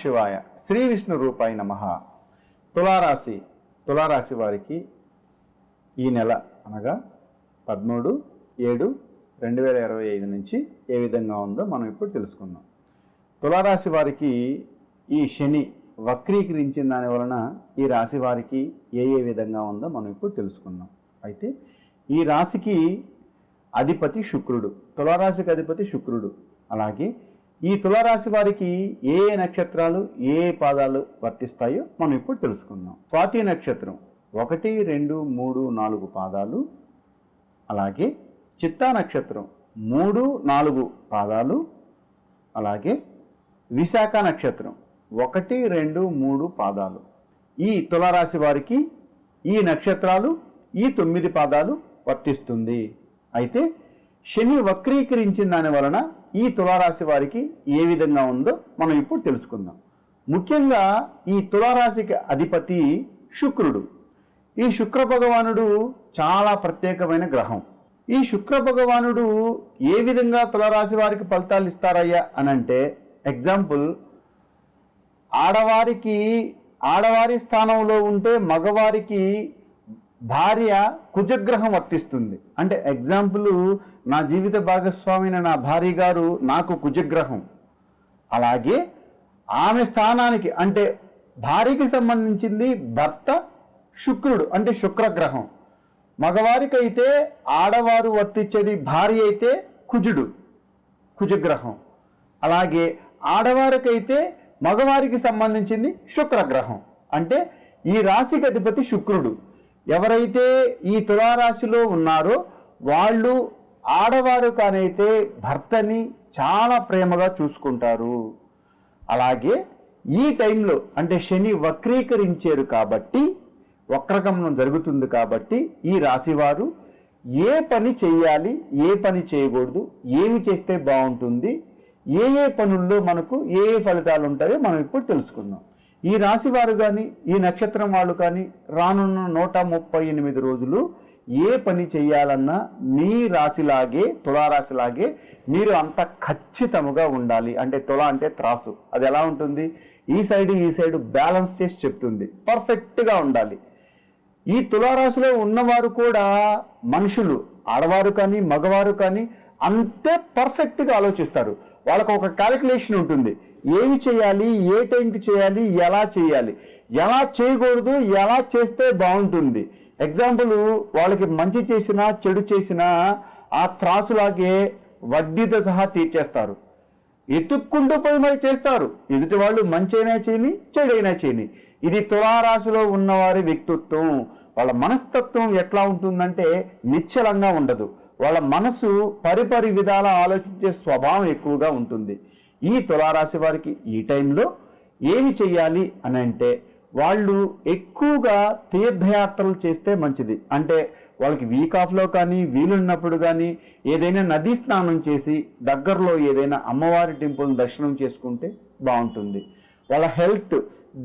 శివాయ శ్రీ విష్ణు రూపాయి నమ. తులారాశి తులారాశి వారికి ఈ నెల అనగా పదమూడు ఏడు రెండు వేల ఇరవై ఐదు నుంచి ఏ విధంగా ఉందో మనం ఇప్పుడు తెలుసుకుందాం. తులారాశి వారికి ఈ శని వక్రీకరించిన దాని వలన ఈ రాశి వారికి ఏ ఏ విధంగా ఉందో మనం ఇప్పుడు తెలుసుకుందాం. అయితే ఈ రాశికి అధిపతి శుక్రుడు తులారాశికి అధిపతి శుక్రుడు. అలాగే ఈ తులారాశి వారికి ఏ నక్షత్రాలు ఏ ఏ పాదాలు వర్తిస్తాయో మనం ఇప్పుడు తెలుసుకుందాం. స్వాతి నక్షత్రం ఒకటి రెండు మూడు నాలుగు పాదాలు. అలాగే చిత్తా నక్షత్రం మూడు నాలుగు పాదాలు. అలాగే విశాఖ నక్షత్రం ఒకటి రెండు మూడు పాదాలు. ఈ తులారాశి వారికి ఈ నక్షత్రాలు ఈ తొమ్మిది పాదాలు వర్తిస్తుంది. అయితే శని వక్రీకరించిన దాని వలన ఈ తులారాశి వారికి ఏ విధంగా ఉందో మనం ఇప్పుడు తెలుసుకుందాం. ముఖ్యంగా ఈ తులారాశికి అధిపతి శుక్రుడు. ఈ శుక్ర భగవానుడు చాలా ప్రత్యేకమైన గ్రహం. ఈ శుక్ర భగవానుడు ఏ విధంగా తులారాశి వారికి ఫలితాలు ఇస్తారయ్యా అని అంటే ఎగ్జాంపుల్ ఆడవారికి ఆడవారి స్థానంలో ఉంటే మగవారికి భార్య కుజగ్రహం వర్తిస్తుంది. అంటే ఎగ్జాంపుల్ నా జీవిత భాగస్వామిని నా భార్య గారు నాకు కుజగ్రహం. అలాగే ఆమె స్థానానికి అంటే భార్యకి సంబంధించింది భర్త శుక్రుడు అంటే శుక్రగ్రహం. మగవారికైతే ఆడవారు వర్తించేది భార్య అయితే కుజుడు కుజగ్రహం. అలాగే ఆడవారికైతే మగవారికి సంబంధించింది శుక్రగ్రహం. అంటే ఈ రాశికి అధిపతి శుక్రుడు. ఎవరైతే ఈ తులారాశిలో ఉన్నారో వాళ్ళు ఆడవారు కానైతే భర్తని చాలా ప్రేమగా చూసుకుంటారు. అలాగే ఈ టైంలో అంటే శని వక్రీకరించారు కాబట్టి వక్రగమనం జరుగుతుంది కాబట్టి ఈ రాశివారు ఏ పని చేయాలి ఏ పని చేయకూడదు ఏమి చేస్తే బాగుంటుంది ఏ ఏ పనుల్లో మనకు ఏ ఏ ఫలితాలు ఉంటాయో మనం ఇప్పుడు తెలుసుకుందాం. ఈ రాశి వారు కానీ ఈ నక్షత్రం వాళ్ళు కానీ రానున్న నూట ముప్పై ఎనిమిది రోజులు ఏ పని చేయాలన్నా మీ రాశిలాగే తులారాశిలాగే మీరు అంత ఖచ్చితముగా ఉండాలి. అంటే తుల అంటే త్రాసు. అది ఎలా ఉంటుంది? ఈ సైడ్ ఈ సైడ్ బ్యాలెన్స్ చేసి చెప్తుంది. పర్ఫెక్ట్గా ఉండాలి. ఈ తులారాశిలో ఉన్నవారు కూడా మనుషులు ఆడవారు కానీ మగవారు కానీ అంతే పర్ఫెక్ట్గా ఆలోచిస్తారు. వాళ్ళకు ఒక క్యాలిక్యులేషన్ ఉంటుంది. ఏమి చేయాలి? ఏ టైంకి చేయాలి? ఎలా చేయాలి? ఎలా చేయకూడదు? ఎలా చేస్తే బాగుంటుంది? ఎగ్జాంపుల్ వాళ్ళకి మంచి చేసినా చెడు చేసినా ఆ త్రాసులాగే వడ్డీతో సహా తీర్చేస్తారు. ఎత్తుక్కుంటూ పోయి మరి చేస్తారు. ఎదుటి వాళ్ళు మంచైనా చేయని చెడైనా చేయని. ఇది తులారాశిలో ఉన్నవారి వ్యక్తిత్వం. వాళ్ళ మనస్తత్వం ఎట్లా ఉంటుందంటే నిశ్చలంగా ఉండదు. వాళ్ళ మనసు పరిపరి విధాల ఆలోచించే స్వభావం ఎక్కువగా ఉంటుంది. ఈ తులారాశి వారికి ఈ టైంలో ఏమి చెయ్యాలి అని అంటే వాళ్ళు ఎక్కువగా తీర్థయాత్రలు చేస్తే మంచిది. అంటే వాళ్ళకి వీక్ ఆఫ్లో కానీ వీలున్నప్పుడు కానీ ఏదైనా నదీ స్నానం చేసి దగ్గరలో ఏదైనా అమ్మవారి టెంపుల్ దర్శనం చేసుకుంటే బాగుంటుంది. వాళ్ళ హెల్త్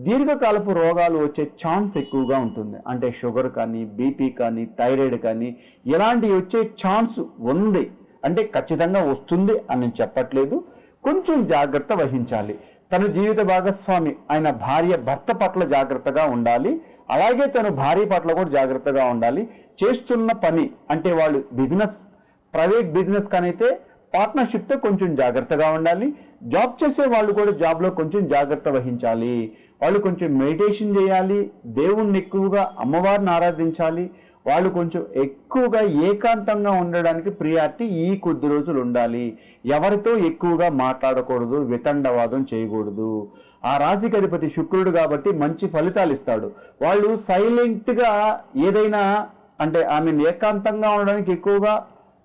దీర్ఘకాలపు రోగాలు వచ్చే ఛాన్స్ ఎక్కువగా ఉంటుంది. అంటే షుగర్ కానీ బీపీ కానీ థైరాయిడ్ కానీ ఇలాంటివి వచ్చే ఛాన్స్ ఉంది. అంటే ఖచ్చితంగా వస్తుంది అని నేను చెప్పట్లేదు. కొంచెం జాగ్రత్త వహించాలి. తన జీవిత భాగస్వామి ఆయన భార్య భర్త పట్ల జాగ్రత్తగా ఉండాలి. అలాగే తను భార్య పట్ల కూడా జాగ్రత్తగా ఉండాలి. చేస్తున్న పని అంటే వాళ్ళు బిజినెస్ ప్రైవేట్ బిజినెస్ కానైతే పార్ట్నర్షిప్తో కొంచెం జాగ్రత్తగా ఉండాలి. జాబ్ చేసే వాళ్ళు కూడా జాబ్లో కొంచెం జాగ్రత్త వహించాలి. వాళ్ళు కొంచెం మెడిటేషన్ చేయాలి. దేవుణ్ణి ఎక్కువగా అమ్మవారిని ఆరాధించాలి. వాళ్ళు కొంచెం ఎక్కువగా ఏకాంతంగా ఉండడానికి ప్రియారిటీ ఈ కొద్ది రోజులు ఉండాలి. ఎవరితో ఎక్కువగా మాట్లాడకూడదు వితండవాదం చేయకూడదు. ఆ రాశికి అధిపతి శుక్రుడు కాబట్టి మంచి ఫలితాలు ఇస్తాడు. వాళ్ళు సైలెంట్గా ఏదైనా అంటే ఆమెను ఏకాంతంగా ఉండడానికి ఎక్కువగా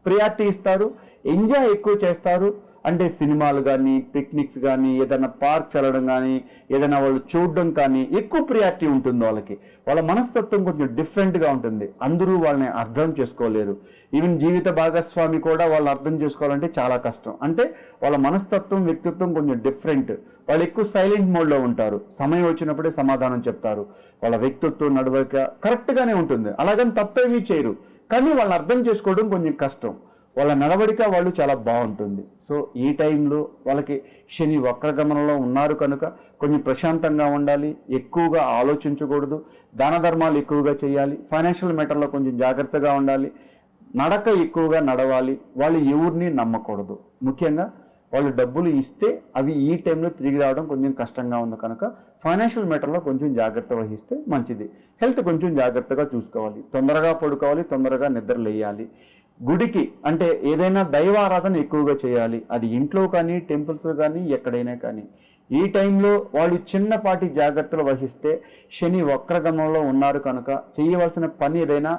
ప్రియారిటీ ఇస్తారు ఎంజాయ్ ఎక్కువ చేస్తారు. అంటే సినిమాలు కానీ పిక్నిక్స్ కానీ ఏదైనా పార్క్ చల్లడం కానీ ఏదైనా వాళ్ళు చూడడం కానీ ఎక్కువ ప్రియారిటీ ఉంటుంది వాళ్ళకి. వాళ్ళ మనస్తత్వం కొంచెం డిఫరెంట్గా ఉంటుంది. అందరూ వాళ్ళని అర్థం చేసుకోలేరు. ఈవెన్ జీవిత భాగస్వామి కూడా వాళ్ళు అర్థం చేసుకోవాలంటే చాలా కష్టం. అంటే వాళ్ళ మనస్తత్వం వ్యక్తిత్వం కొంచెం డిఫరెంట్ వాళ్ళు ఎక్కువ సైలెంట్ మోడ్లో ఉంటారు. సమయం వచ్చినప్పుడే సమాధానం చెప్తారు. వాళ్ళ వ్యక్తిత్వం నడవక కరెక్ట్గానే ఉంటుంది. అలాగని తప్పేమీ చేయరు. కానీ వాళ్ళని అర్థం చేసుకోవడం కొంచెం కష్టం. వాళ్ళ నడవడిక వాళ్ళు చాలా బాగుంటుంది. సో ఈ టైంలో వాళ్ళకి శని వక్రగమనంలో ఉన్నారు కనుక కొంచెం ప్రశాంతంగా ఉండాలి ఎక్కువగా ఆలోచించకూడదు దాన ధర్మాలు ఎక్కువగా చేయాలి ఫైనాన్షియల్ మ్యాటర్లో కొంచెం జాగ్రత్తగా ఉండాలి నడక ఎక్కువగా నడవాలి వాళ్ళు ఎవరిని నమ్మకూడదు. ముఖ్యంగా వాళ్ళు డబ్బులు ఇస్తే అవి ఈ టైంలో తిరిగి రావడం కొంచెం కష్టంగా ఉంది కనుక ఫైనాన్షియల్ మ్యాటర్లో కొంచెం జాగ్రత్త వహిస్తే మంచిది. హెల్త్ కొంచెం జాగ్రత్తగా చూసుకోవాలి. తొందరగా పడుకోవాలి తొందరగా నిద్రలేయాలి గుడికి అంటే ఏదైనా దైవారాధన ఎక్కువగా చేయాలి. అది ఇంట్లో కానీ టెంపుల్స్ కానీ ఎక్కడైనా కానీ. ఈ టైంలో వాళ్ళు చిన్నపాటి జాగ్రత్తలు వహిస్తే శని వక్రగమంలో ఉన్నారు కనుక చేయవలసిన పని ఏదైనా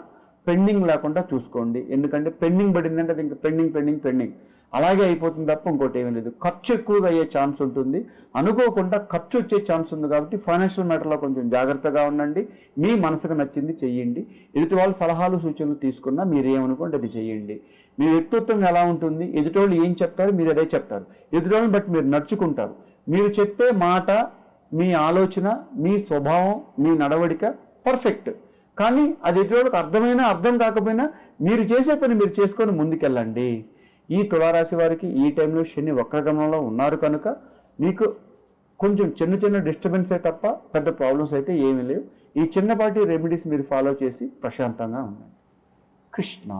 పెండింగ్ లేకుండా చూసుకోండి. ఎందుకంటే పెండింగ్ పడిందంటే అది ఇంకా పెండింగ్ పెండింగ్ పెండింగ్. అలాగే అయిపోతుంది తప్ప ఇంకోటి ఏమీ లేదు. ఖర్చు ఎక్కువగా అయ్యే ఛాన్స్ ఉంటుంది. అనుకోకుండా ఖర్చు వచ్చే ఛాన్స్ ఉంది కాబట్టి ఫైనాన్షియల్ మ్యాటర్లో కొంచెం జాగ్రత్తగా ఉండండి. మీ మనసుకు నచ్చింది చెయ్యండి. ఎదుటి వాళ్ళ సలహాలు సూచనలు తీసుకున్నా మీరు ఏమనుకోండి అది చెయ్యండి. మీ వ్యక్తిత్వం ఎలా ఉంటుంది? ఎదుటోళ్ళు వాళ్ళు ఏం చెప్తారు? మీరు అదే చెప్తారు. ఎదుటోళ్ళని బట్టి మీరు నడుచుకుంటారు. మీరు చెప్పే మాట మీ ఆలోచన మీ స్వభావం మీ నడవడిక పర్ఫెక్ట్ కానీ అది ఎదుటివాళ్ళకి అర్థమైనా అర్థం కాకపోయినా మీరు చేసే పని మీరు చేసుకొని ముందుకెళ్ళండి. ఈ తులారాశి వారికి ఈ టైంలో శని వక్రగమనంలో ఉన్నారు కనుక మీకు కొంచెం చిన్న చిన్న డిస్టర్బెన్సే తప్ప పెద్ద ప్రాబ్లమ్స్ అయితే ఏమీ లేవు. ఈ చిన్నపాటి రెమెడీస్ మీరు ఫాలో చేసి ప్రశాంతంగా ఉండండి. కృష్ణ